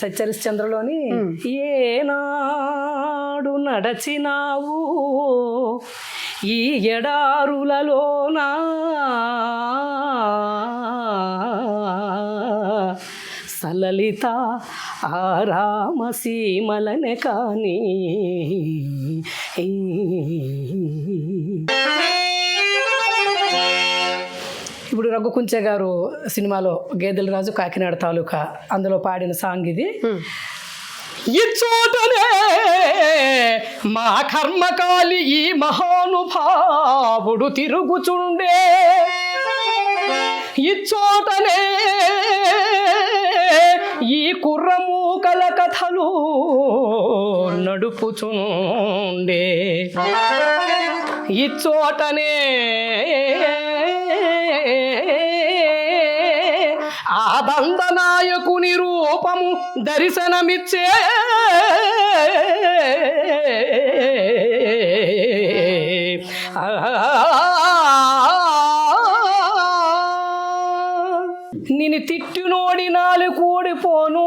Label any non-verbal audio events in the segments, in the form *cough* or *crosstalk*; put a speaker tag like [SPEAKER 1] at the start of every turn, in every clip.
[SPEAKER 1] సత్యరిశ్చంద్రలోని ఏనాడు నడచినావు ఈ ఎడారులలోనా? సలలిత ఆరామ సీమలనే కానీ ఇప్పుడు రఘుకుంచె గారు సినిమాలో గేదెల రాజు కాకినాడ తాలూకా అందులో పాడిన సాంగ్ ఇది. ఈ చోటనే మా కర్మకాలి ఈ మహానుభావుడు తిరుగుచుండే. ఈ చోటనే ఈ కుర్రమూకల కథలు నడుపుచుండే. ఈ చోటనే రూపము దర్శనమిచ్చే నిన్ను తిట్టినోడి నాలు కూడిపోను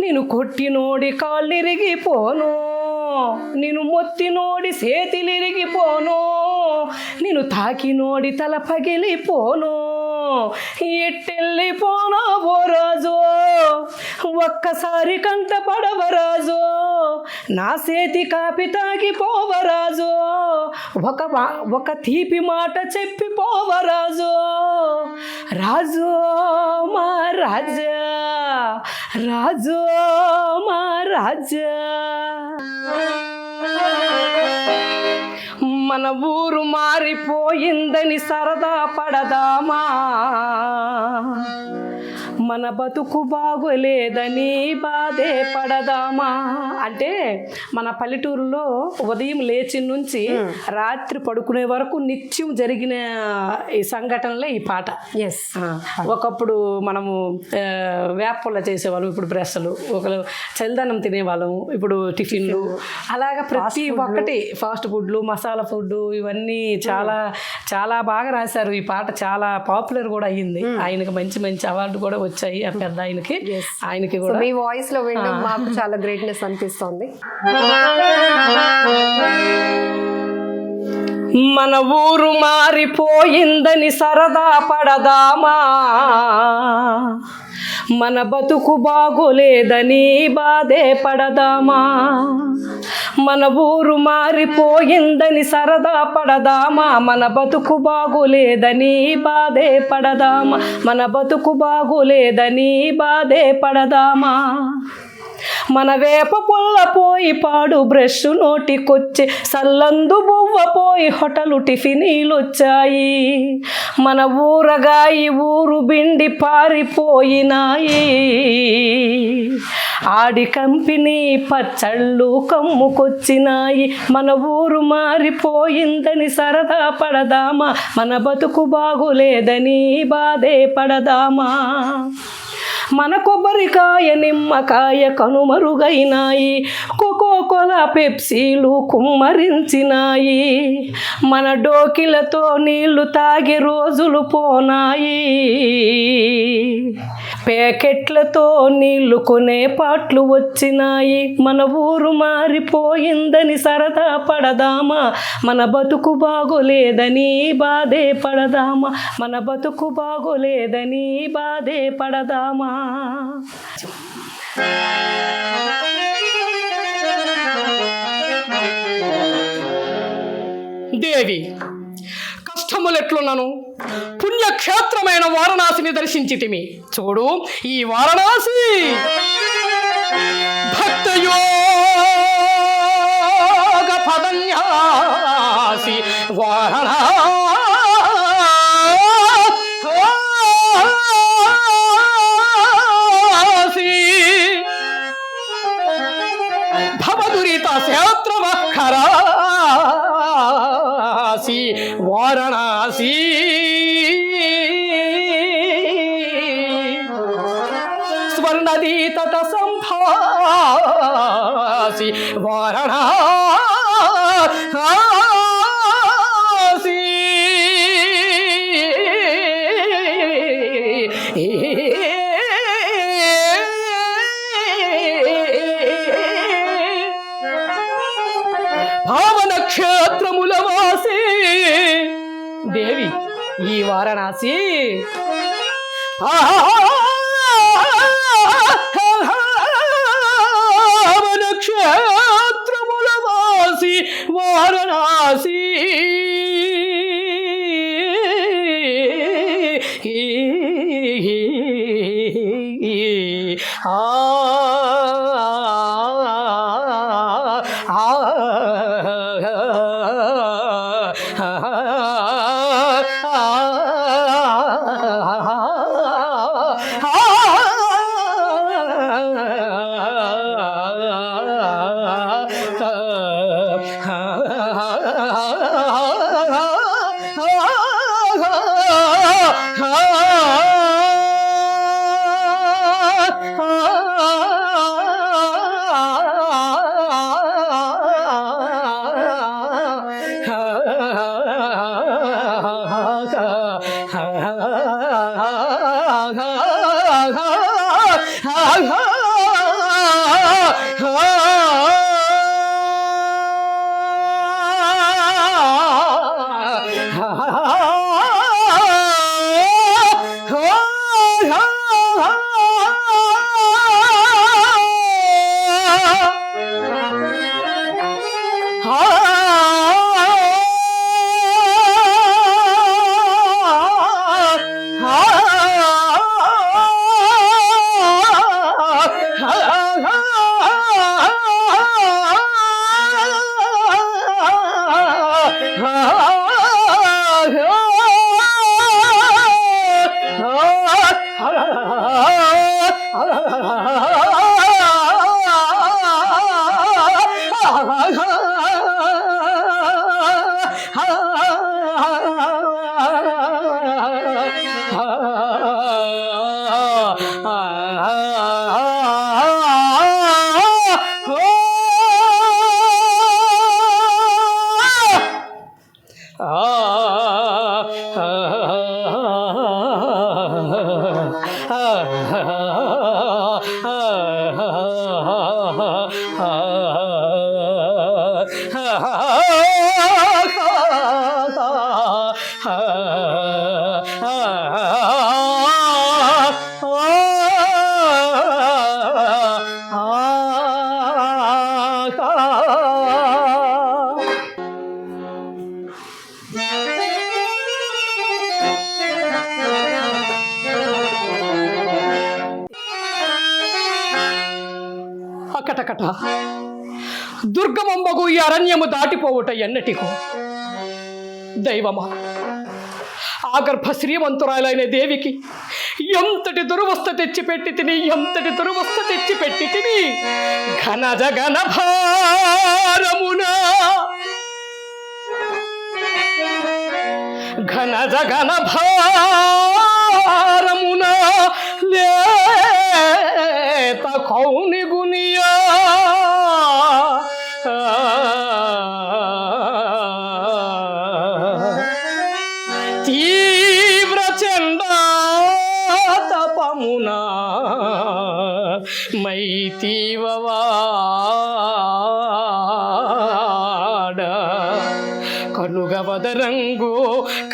[SPEAKER 1] నేను కొట్టినోడి కాళ్ళిరిగిపోను నేను మొత్తినోడి చేతిలిరిగిపోను నిన్ను తాకినోడి తల పగిలిపోను ఎట్టెళ్ళిపోనా ఓ రాజు? ఒక్కసారి కంట పడవరాజు నా చేతి కాపి తాగిపోవరాజు ఒక ఒక తీపి మాట చెప్పి పోవరాజు రాజు మా రాజా రాజు మా రాజా. మన ఊరు మారిపోయిందని సరదా పడదామా? మన బతుకు బాగోలేదని బాధే పడదామా? అంటే మన పల్లెటూరులో ఉదయం లేచి నుంచి రాత్రి పడుకునే వరకు నిత్యం జరిగిన ఈ సంఘటనలే ఈ పాట.
[SPEAKER 2] ఎస్
[SPEAKER 1] ఒకప్పుడు మనము ఆ, వేపల చేసేవాళ్ళం ఇప్పుడు బ్రష్లు ఒకరు చలిదన్నం తినేవాళ్ళం ఇప్పుడు టిఫిన్లు. అలాగా ప్రతి ఒక్కటి ఫాస్ట్ ఫుడ్లు మసాలా ఫుడ్ ఇవన్నీ చాలా చాలా బాగా రాశారు. ఈ పాట చాలా పాపులర్ కూడా అయ్యింది. ఆయనకి మంచి మంచి అవార్డు కూడా వచ్చాయి ఆ పెద్ద ఆయనకి. ఆయనకి కూడా.
[SPEAKER 2] మీ వాయిస్లో వినడం మాకు చాలా గ్రేట్నెస్ అనిపిస్తోంది.
[SPEAKER 1] మన ఊరు మారిపోయిందని సరదా పడదామా? మన బతుకు బాగోలేదని బాధే పడదామా? మన ఊరు మారిపోయిందని సరదా పడదామా? మన బతుకు బాగోలేదని బాధే పడదామా? మన బతుకు బాగోలేదని బాధే పడదామా? మన వేప పుల్ల పోయి పాడు బ్రష్ నోటికొచ్చే సల్లందు బువ్వ పోయి హోటలు టిఫినీలొచ్చాయి. మన ఊరగాయి ఊరు బిండి పారిపోయినాయి. ఆడి కంపెనీ పచ్చళ్ళు కమ్ముకొచ్చినాయి. మన ఊరు మారిపోయిందని సరదా పడదామా? మన బతుకు బాగులేదని బాధే పడదామా? మన కొబ్బరికాయ నిమ్మకాయ కనుమరుగైనాయి. కోకో కోలా పెప్సీలు కుమ్మరించినాయి. మన డోకిలతో నీళ్ళు తాగే రోజులు పోనాయి. ప్యాకెట్లతో నీళ్ళు కొనే పాట్లు వచ్చినాయి. మన ఊరు మారిపోయిందని సరదా పడదామా? మన బతుకు బాగోలేదని బాధే పడదామా? మన బతుకు బాగోలేదని బాధే పడదామా? దేవి కష్టములెట్లున్నాను పుణ్యక్షేత్రమైన వారణాసిని దర్శించితిమి. చూడు ఈ వారణాసి భక్తయోగ పదన్యాసి వారణాసి వారణాసి వారణాసి. భావన వాసి. దేవి ఈ వారణాసి. ఆహా క్షేత్రముల వాసి వారణాసి ఆ Oh. 啊 ఈ అరణ్యము దాటిపోవుట ఎన్నటికో. దైవమా ఆ గర్భ శ్రీమంతురాలైన దేవికి ఎంతటి దురవస్థ తెచ్చిపెట్టి తిని ఎంతటి దురవస్థ తెచ్చిపెట్టి తిని ఘన జగన భారమునా. ఘన జగన భారమునా. లే కనుగవదరంగు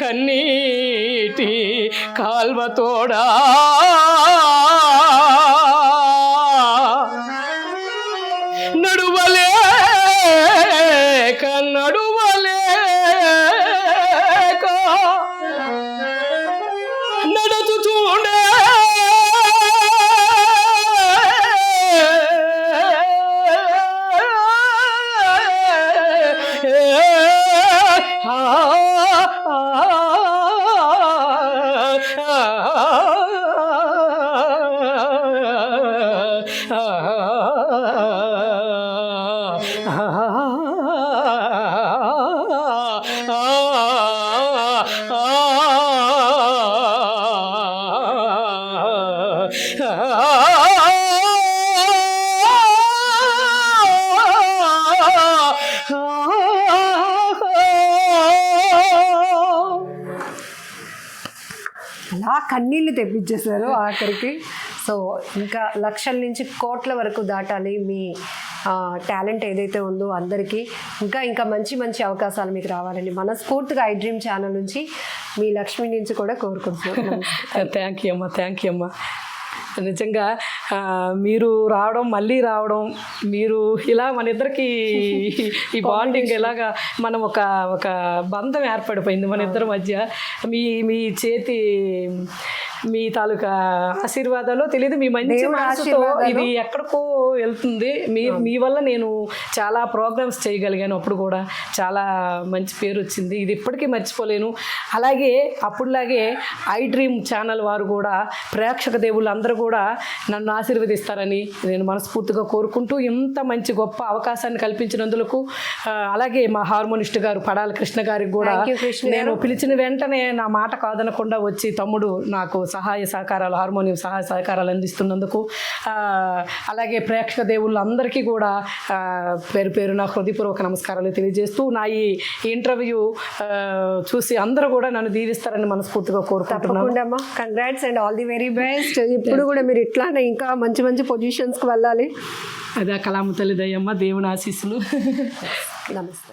[SPEAKER 1] కన్నీటి కాల్వతోడా
[SPEAKER 2] అలా కన్నీళ్ళు తెప్పించేశారు ఆఖరికి. సో ఇంకా లక్షల నుంచి కోట్ల వరకు దాటాలి మీ టాలెంట్ ఏదైతే ఉందో అందరికీ. ఇంకా ఇంకా మంచి మంచి అవకాశాలు మీకు రావాలని మనస్ఫూర్తిగా ఐ డ్రీమ్ ఛానల్ నుంచి మీ లక్ష్మి నుంచి కూడా కోరుకుంటున్నాను.
[SPEAKER 1] థ్యాంక్ యూ అమ్మా. థ్యాంక్ యూ అమ్మా. నిజంగా మీరు రావడం మళ్ళీ రావడం మీరు ఇలా మన ఇద్దరికి ఈ *laughs* బాండింగ్ ఎలాగా మనం ఒక ఒక బంధం ఏర్పడిపోయింది మన ఇద్దరి మధ్య. మీ మీ చేతి మీ తాలూకా ఆశీర్వాదాలు తెలియదు మీ మంచి మనసుతో. ఇది ఎక్కడికో వెళ్తుంది మీ మీ వల్ల నేను చాలా ప్రోగ్రామ్స్ చేయగలిగాను అప్పుడు కూడా చాలా మంచి పేరు వచ్చింది ఇది ఇప్పటికీ మర్చిపోలేను అలాగే అప్పుడులాగే ఐ డ్రీమ్ ఛానల్ వారు కూడా ప్రేక్షక దేవుళ్ళు అందరూ కూడా నన్ను ఆశీర్వదిస్తారని నేను మనస్ఫూర్తిగా కోరుకుంటూ ఇంత మంచి గొప్ప అవకాశాన్ని కల్పించినందుకు ఆ, అలాగే మా హార్మోనిస్ట్ గారు పడాల కృష్ణ గారికి కూడా. నేను పిలిచిన వెంటనే నా మాట కాదనకుండా వచ్చి తమ్ముడు నాకు సహాయ సహకారాలు హార్మోనియం సహాయ సహకారాలు అందిస్తున్నందుకు అలాగే ప్రేక్షక దేవుళ్ళు అందరికీ కూడా పేరు పేరు నా హృదయపూర్వక నమస్కారాలు తెలియజేస్తూ నా ఈ ఇంటర్వ్యూ చూసి అందరూ కూడా నన్ను దీవిస్తారని మనస్ఫూర్తిగా కోరుకుంటున్నాను.
[SPEAKER 2] Congrats and all the very best ఇప్పుడు కూడా మీరు ఇట్లానే ఇంకా మంచి మంచి పొజిషన్స్కి వెళ్ళాలి.
[SPEAKER 1] అదే కలాము తల్లి దయ్యమ్మ దేవుని ఆశీస్సులు.
[SPEAKER 2] నమస్తే.